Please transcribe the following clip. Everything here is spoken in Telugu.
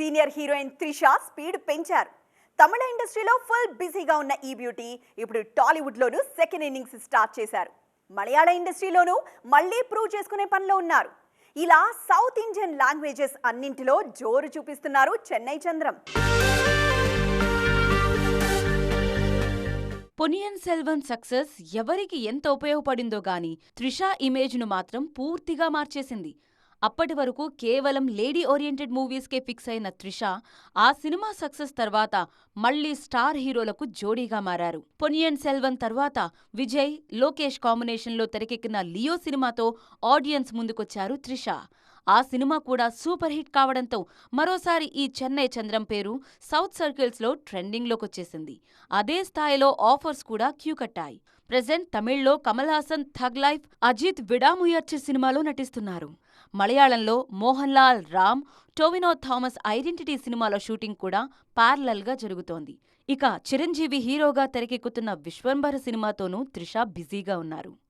సీనియర్ హీరోయిన్ త్రిష స్పీడ్ పెంచారు. తమిళ ఇండస్ట్రీలో ఫుల్ బిజీగా ఉన్న ఈ బ్యూటీ ఇప్పుడు టాలీవుడ్లోనూ సెకండ్ ఇన్నింగ్స్ స్టార్ట్ చేశారు. మలయాళ ఇండస్ట్రీలోనూ మళ్ళీ ప్రూవ్ చేసుకునే పనిలో ఉన్నారు. ఇలా సౌత్ ఇండియన్ లాంగ్వేజెస్ అన్నింటిలో జోరు చూపిస్తున్నారు చెన్నై చంద్రం. పొనియన్ సెల్వన్ సక్సెస్ ఎవరికి ఎంత ఉపయోగపడిందో గాని త్రిష ఇమేజ్ను మాత్రం పూర్తిగా మార్చేసింది. అప్పటి వరకు కేవలం లేడీ ఓరియంటెడ్ మూవీస్కే ఫిక్స్ అయిన త్రిష ఆ సినిమా సక్సెస్ తర్వాత మళ్ళీ స్టార్ హీరోలకు జోడీగా మారారు. పొనియన్ సెల్వన్ తర్వాత విజయ్ లోకేష్ కాంబినేషన్లో తెరకెక్కిన లియో సినిమాతో ఆడియన్స్ ముందుకొచ్చారు త్రిష. ఆ సినిమా కూడా సూపర్ హిట్ కావడంతో మరోసారి ఈ చెన్నై చంద్రం పేరు సౌత్ సర్కిల్స్లో ట్రెండింగ్లోకొచ్చేసింది. అదే స్థాయిలో ఆఫర్స్ కూడా క్యూ కట్టాయి. ప్రజెంట్ తమిళ్ళో కమల్ హాసన్ థగ్ లైఫ్ అజిత్ విడాముయర్చి సినిమాలో నటిస్తున్నారు. మలయాళంలో మోహన్ లాల్ రామ్ టోవినో థామస్ ఐడెంటిటీ సినిమాలో షూటింగ్ కూడా ప్యారలల్గా జరుగుతోంది. ఇక చిరంజీవి హీరోగా తెరకెక్కుతున్న విశ్వంభర సినిమాతోనూ త్రిష బిజీగా ఉన్నారు.